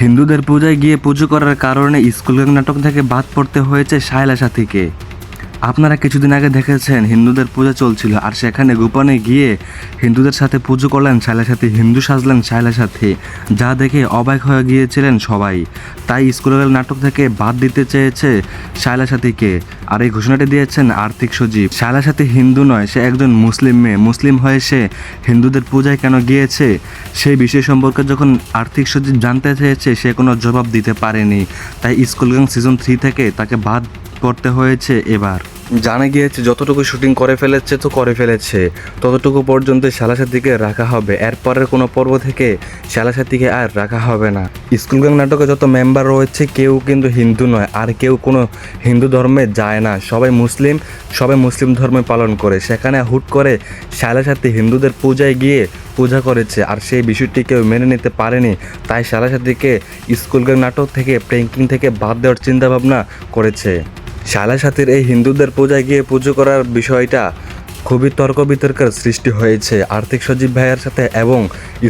হিন্দুদের পূজায় গিয়ে পুজো করার কারণে স্কুল নাটক থেকে বাদ পড়তে হয়েছে শায়লা সাথীকে। আপনারা কিছুদিন আগে দেখেছেন, হিন্দুদের পূজা চলছিল আর সেখানে গোপনে গিয়ে হিন্দুদের সাথে পুজো করলেন শায়লা সাথী হিন্দু সাজলেন শায়লা সাথী যা দেখে অবাক হয়ে গিয়েছিলেন সবাই। তাই স্কুল গ্যাং নাটক থেকে বাদ দিতে চেয়েছে শায়লা সাথীকে আর এই ঘোষণাটি দিয়েছেন আর্থিক সজীব শায়লা সাথী হিন্দু নয়, সে একজন মুসলিম মেয়ে। মুসলিম হয়ে সে হিন্দুদের পূজায় কেন গিয়েছে, সেই বিষয় সম্পর্কে যখন আর্থিক সচিব জানতে চেয়েছে, সে কোনো জবাব দিতে পারেনি। তাই স্কুল গ্যাং সিজন থ্রি থেকে তাকে বাদ পড়তে হয়েছে এবার। জানা গিয়েছে, যতটুকু শুটিং করে ফেলেছে তো করে ফেলেছে। ততটুকু পর্যন্ত শালাসাথীকে রাখা হবে। এরপরের কোনো পর্ব থেকে শালাসাথীকে আর রাখা হবে না। স্কুল গ্যাং নাটকে যত মেম্বার রয়েছে, কেউ কিন্তু হিন্দু নয়, আর কেউ কোনো হিন্দু ধর্মে যায় না। সবাই মুসলিম সবাই মুসলিম ধর্মে পালন করে। সেখানে হুট করে শালাসাথী হিন্দুদের পূজায় গিয়ে পূজা করেছে, আর সেই বিষয়টি কেউ মেনে নিতে পারেনি। তাই শালাসাথীকে স্কুল গ্যাং নাটক থেকে প্র্যাঙ্কিং থেকে বাদ দেওয়ার চিন্তাভাবনা করেছে। শালা সাথীর এই হিন্দুদের পূজায় গিয়ে পুজো করার বিষয়টা খুবই তর্ক বিতর্কের সৃষ্টি হয়েছে। আর্থিক সজীব ভাইয়ের সাথে এবং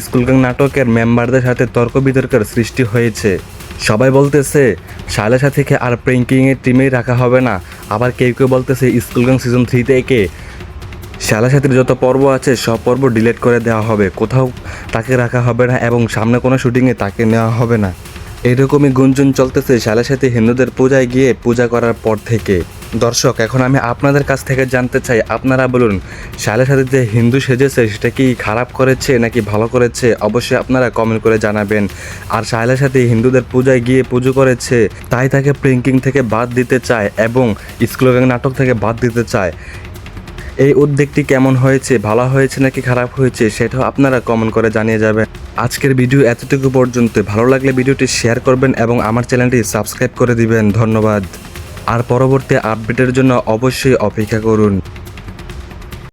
স্কুল নাটকের মেম্বারদের সাথে তর্ক বিতর্কের সৃষ্টি হয়েছে। সবাই বলতেছে, শালা সাথীকে আর প্রেঙ্কিংয়ের টিমেই রাখা হবে না। আবার কেউ কেউ বলতেছে, স্কুল গ্যাং সিজন থ্রি থেকে শালা সাথীর যত পর্ব আছে, সব পর্ব ডিলিট করে দেওয়া হবে। কোথাও তাকে রাখা হবে না এবং সামনে কোনো শুটিংয়ে তাকে নেওয়া হবে না। এরকমই গুঞ্জন চলতেছে শালা সাথী হিন্দুদের পূজায় গিয়ে পূজা করার পর থেকে। দর্শক, এখন আমি আপনাদের কাছ থেকে জানতে চাই, আপনারা বলুন শালা সাথী যে হিন্দু সেজেছে, সেটা কি খারাপ করেছে নাকি ভালো করেছে? অবশ্যই আপনারা কমেন্ট করে জানাবেন। আর শায়লা সাথী হিন্দুদের পূজায় গিয়ে পুজো করেছে, তাই তাকে প্রিঙ্কিং থেকে বাদ দিতে চায় এবং স্কুল নাটক থেকে বাদ দিতে চায়। এই উদ্যোগটি কেমন হয়েছে, ভালো হয়েছে নাকি খারাপ হয়েছে, সেটাও আপনারা কমেন্ট করে জানিয়ে যাবেন। আজকের ভিডিও এতটুকু পর্যন্ত। ভালো লাগলে ভিডিওটি শেয়ার করবেন এবং আমার চ্যানেলটি সাবস্ক্রাইব করে দিবেন। ধন্যবাদ। আর পরবর্তী আপডেটের জন্য অবশ্যই অপেক্ষা করুন।